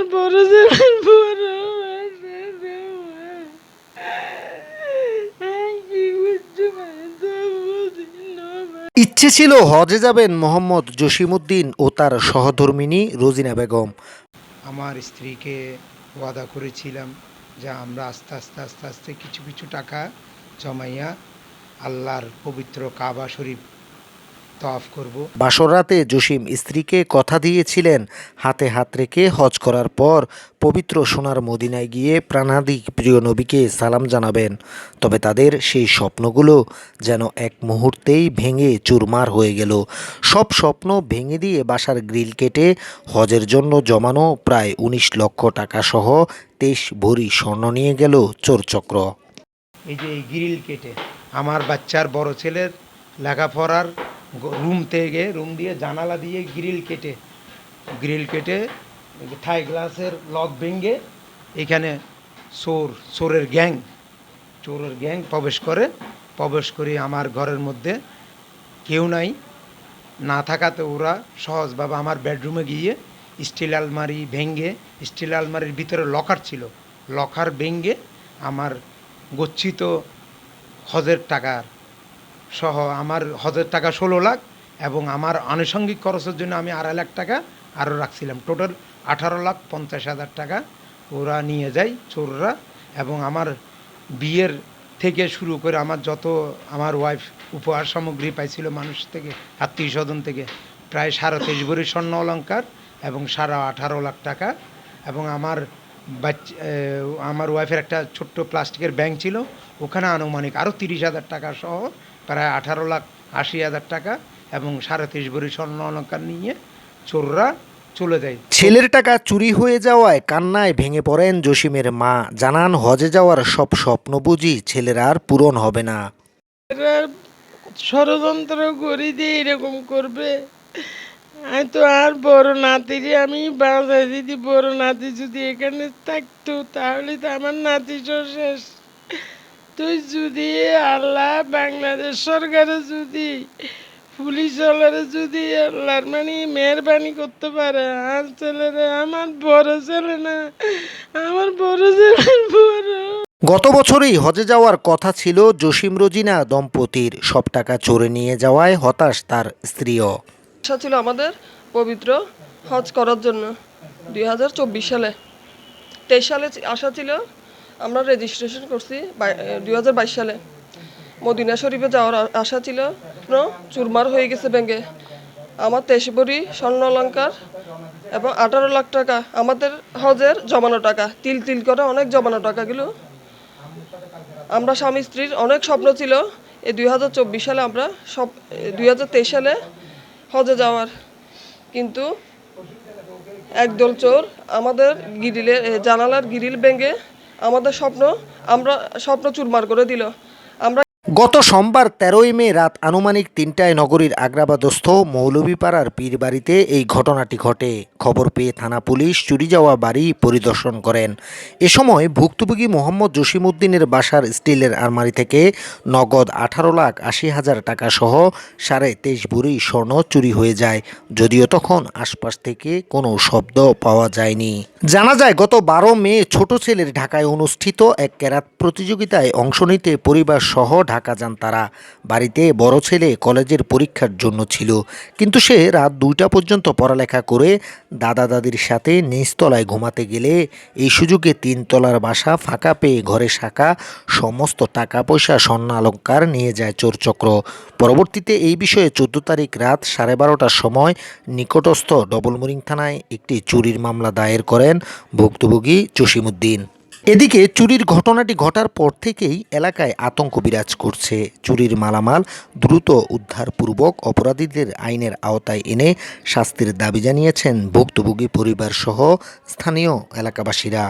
আমার বড় ছেলের বড় ইচ্ছে ছিল হজে যাবেন মোহাম্মদ জসিমউদ্দিন ও তার সহধর্মিনী রোজিনা বেগম। আমার স্ত্রীকে ওয়াদা করেছিলাম যে আমরা আস্তে আস্তে আস্তে আস্তে কিছু কিছু টাকা জমাইয়া আল্লাহর পবিত্র কাবা শরীফ তফ করব। বাসরাতে জসিম স্ত্রীকে কথা দিয়েছিলেন হাতে হাত রেখে হজ করার পর পবিত্র সোনার মদিনায় গিয়ে প্রাণাদি প্রিয় নবীকে সালাম জানাবেন। তবে তাদের সেই স্বপ্নগুলো যেন এক মুহূর্তেই ভেঙে চুরমার হয়ে গেল। সব স্বপ্ন ভেঙে দিয়ে বাসার গ্রিল কেটে হজের জন্য জমানো প্রায় উনিশ লক্ষ টাকা সহ তেইশ ভরি স্বর্ণ নিয়ে গেল চোরচক্র। এই যে এই গ্রিল কেটে আমার বাচ্চার বড় ছেলের লেখাপড়ার রুম থেকে, রুম দিয়ে জানালা দিয়ে গ্রিল কেটে গ্রিল কেটে থাই গ্লাসের লক ভেঙে এখানে চোর, চোরের গ্যাং চোরের গ্যাং প্রবেশ করে। প্রবেশ করে আমার ঘরের মধ্যে। কেউ নাই। না থাকাতে ওরা সহজভাবে আমার বেডরুমে গিয়ে স্টিল আলমারি ভেঙ্গে স্টিল আলমারির ভিতরে লকার ছিল। লকার ভেঙ্গে আমার গচ্ছিত হজের টাকার সহ আমার হজের টাকা ষোলো লাখ এবং আমার আনুষঙ্গিক খরচের জন্য আমি আড়াই লাখ টাকা আরও রাখছিলাম। টোটাল আঠারো লাখ পঞ্চাশ হাজার টাকা ওরা নিয়ে যায় চোররা এবং আমার বিয়ের থেকে শুরু করে আমার যত আমার ওয়াইফ উপহার সামগ্রী পাইছিল মানুষ থেকে, আত্মীয় স্বজন থেকে, প্রায় সাড়ে তেইশ ভরি স্বর্ণ অলঙ্কার এবং সাড়ে আঠারো লাখ টাকা এবং আমার বাচ্চা আমার ওয়াইফের একটা ছোট্ট প্লাস্টিকের ব্যাংক ছিল, ওখানে আনুমানিক আরও তিরিশ হাজার টাকা সহ প্রায় আঠারো লাখ আশি হাজার টাকা এবং সাড়ে তেইশ ভরি স্বর্ণ অলঙ্কার নিয়ে চোররা চলে যায়। ছেলের টাকা চুরি হয়ে যাওয়ায় কান্নায় ভেঙে পড়েন জসিমের মা। জানান হজে যাওয়ার সব স্বপ্ন বুঝি ছেলের আর পূরণ হবে না। ষড়যন্ত্র করে দিয়ে এরকম করবে। আমি তো আর বড় নাতিরে আমি বাঁচাই দিদি বড় নাতি যদি এখানে থাকতো তাহলে তো আমার নাতি শেষ। তুই যদি আল্লাহ বাংলাদেশ সরকারে যদি পুলিশ ওলারে যদি আল্লাহর মানে মেহরবানি করতে পারে আর ছেলেরা আমার বড় ছেলে না আমার বড় ছেলের বড়। গত বছরই হজে যাওয়ার কথা ছিল জসিম রোজিনা দম্পতির সব টাকা চোরে নিয়ে যাওয়ায় হতাশ তার স্ত্রীও। আশা ছিল আমাদের পবিত্র হজ করার জন্য দুই হাজার চব্বিশ সালে। তেইশ সালে আশা ছিল আমরা রেজিস্ট্রেশন করছি দুই হাজার বাইশ সালে। মদিনা শরীফে যাওয়ার আশা ছিল চুরমার হয়ে গেছে ব্যাঙ্গে। আমার তেইশ স্বর্ণ অলঙ্কার এবং আঠারো লাখ টাকা, আমাদের হজের জমানো টাকা, তিল তিল করে অনেক জমানো টাকাগুলো। আমরা স্বামী স্ত্রীর অনেক স্বপ্ন ছিল, এই দুই হাজার চব্বিশ সালে আমরা সব দুই হাজার তেইশ সালে হজে যাওয়ার। কিন্তু একদল চোর আমাদের গিরিলের জানালার গিরিল ভেঙে আমাদের স্বপ্ন আমরা স্বপ্ন চুরমার করে দিল। গত সোমবার তেরোই মে রাত আনুমানিক তিনটায় নগরীর আগ্রাবাদস্থ মৌলভীপাড়ার পীর বাড়িতে এই ঘটনাটি ঘটে। খবর পেয়ে থানা পুলিশ চুরি যাওয়া বাড়ি পরিদর্শন করেন। এ সময় ভুক্তভোগী মোহাম্মদ জসিমউদ্দিনের বাসার স্টিলের আলমারি থেকে নগদ আঠারো লাখ আশি হাজার টাকা সহ সাড়ে তেইশ ভরি স্বর্ণ চুরি হয়ে যায়। যদিও তখন আশপাশ থেকে কোনো শব্দ পাওয়া যায়নি। জানা যায়, গত বারো মে ছোট ছেলের ঢাকায় অনুষ্ঠিত এক ক্যারাত প্রতিযোগিতায় অংশ নিতে পরিবার সহ ঢাকা যান তারা। বাড়িতে বড় ছেলে কলেজের পরীক্ষার জন্য ছিল। কিন্তু সে রাত দুইটা পর্যন্ত পড়ালেখা করে দাদা দাদির সাথে নিচতলায় ঘুমাতে গেলে এই সুযোগে তিনতলার বাসা ফাঁকা পেয়ে ঘরে শাখা, সমস্ত টাকা পয়সা স্বর্ণালঙ্কার নিয়ে যায় চোরচক্র। পরবর্তীতে এই বিষয়ে চোদ্দ তারিখ রাত সাড়ে বারোটার সময় নিকটস্থ ডবলমুরিং থানায় একটি চুরির মামলা দায়ের করেন ভুক্তভোগী জসিমউদ্দিন। এদিকে চুরির ঘটনাটি ঘটার পর থেকেই এলাকায় আতঙ্ক বিরাজ করছে। চুরির মালামাল দ্রুত উদ্ধারপূর্বক অপরাধীদের আইনের আওতায় এনে শাস্তির দাবি জানিয়েছেন ভুক্তভোগী পরিবারসহ স্থানীয় এলাকাবাসীরা।